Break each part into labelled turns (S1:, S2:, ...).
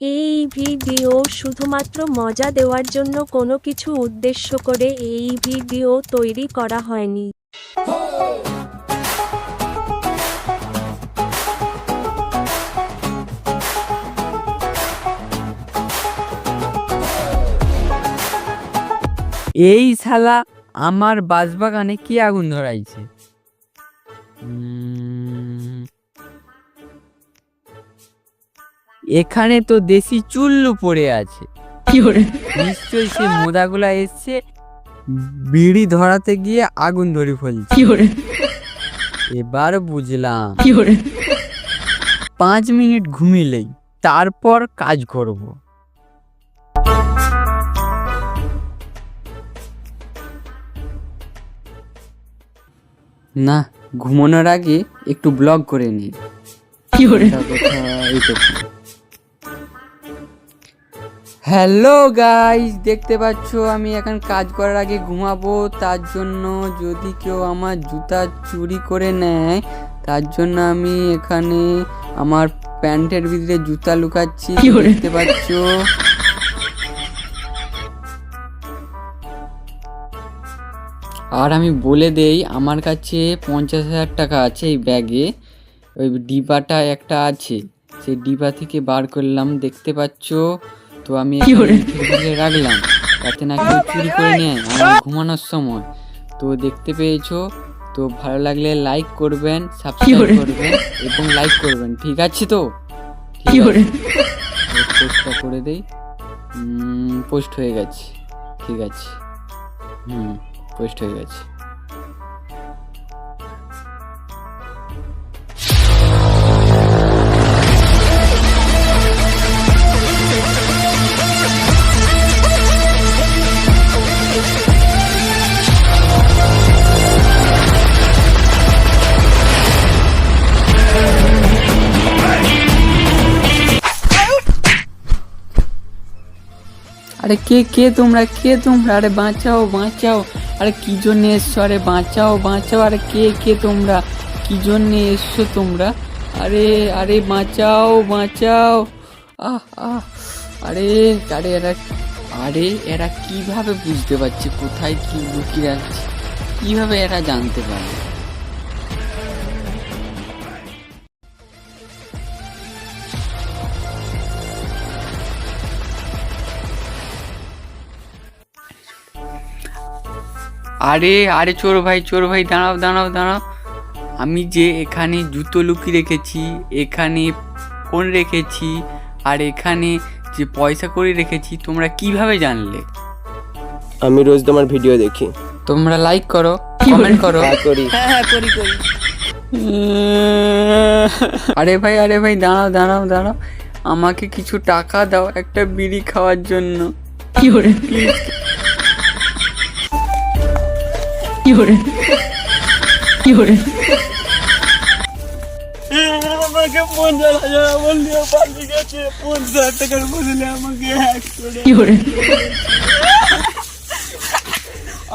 S1: এই ভিডিও শুধুমাত্র মজা দেওয়ার জন্য কোনো কিছু উদ্দেশ্য করে এই ভিডিও তৈরি করা হয়নি।
S2: এই শালা আমার বাসবাগানে কি আগুন ধরাইছে? এখানে তো দেশি চুল্লু পড়ে আছে। নিশ্চয়ই সে মোদাগুলা এসছে বিড়ি ধরাতে গিয়ে আগুন ধরে ফেলছে। এবার বুঝলাম। পাঁচ মিনিট ঘুমিলেই তারপর কাজ করব। না ঘুমানোর আগে একটু ব্লগ করে নিই হ্যালো গাইস দেখতে পাচ্ছ আমি এখন কাজ করার আগে ঘুমাবো। তার জন্য যদি কেউ আমার জুতা চুরি করে নেয় তার জন্য আমি এখানে আমার প্যান্টের ভিতরে জুতা লুকাচ্ছি। দেখতে পাচ্ছ? আর আমি বলে দেই আমার কাছে পঞ্চাশ হাজার টাকা আছে এই ব্যাগে। ওই ডিবাটা একটা আছে সেই ডিবা থেকে বার করলাম। দেখতে পাচ্ছ তো আমি রাখলাম। যাতে না কেউ চুরি করে নেয় আমার ঘুমানোর সময়। তো দেখতে পেয়েছ? তো ভালো লাগলে লাইক করবেন সাবস্ক্রাইব করবেন এবং লাইক করবেন। ঠিক আছে তো? পোস্টটা করে দেই। পোস্ট হয়ে গেছে। ঠিক আছে। হুম পোস্ট হয়ে গেছে। আরে কে কে তোমরা কে তোমরা? আরে বাঁচাও বাঁচাও। আরে কি জন্য এসছো? আরে বাঁচাও বাঁচাও। আরে কে কে তোমরা? কি জন্য এসছো তোমরা? আরে আরে বাঁচাও বাঁচাও। আহ আহ। আরে আরে এরা আরে এরা কীভাবে বুঝতে পারছে? কোথায় কি লুকিয়ে আছে? কীভাবে এরা জানতে পারে আরে আরে চোর ভাই চোর ভাই দাঁড়াও দাঁড়াও দাঁড়াও। আমি যে এখানে জুতো লুকিয়ে রেখেছি এখানে ফোন রেখেছি আর এখানে যে পয়সা করে রেখেছি তোমরা কীভাবে জানলে?
S3: আমি রোজ তোমার ভিডিও দেখি।
S2: তোমরা লাইক করো কমেন্ট করো।
S3: হ্যাঁ করি।
S2: আরে ভাই আরে ভাই দাঁড়াও দাঁড়াও দাঁড়াও। আমাকে কিছু টাকা দাও একটা বিড়ি খাওয়ার জন্য।
S3: আমাকে পঞ্চাশ হাজার আমার নিয়ে পালিয়ে গেছে। পঞ্চাশ হাজার টাকার বদলে আমাকে করে।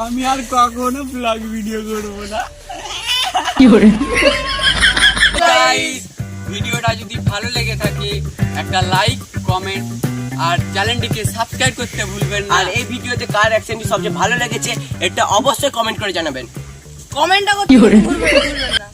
S3: আমি আর কখনো ব্লগ ভিডিও করব না।
S2: ভিডিওটা যদি ভালো লেগে থাকে একটা লাইক কমেন্ট আর চ্যানেলটিকে সাবস্ক্রাইব করতে ভুলবেন না।
S3: আর এই ভিডিওতে কার অ্যাকশনটি সবচেয়ে ভালো লেগেছে এটা অবশ্যই কমেন্ট করে জানাবেন।
S4: কমেন্টটা করতে ভুলবেন না।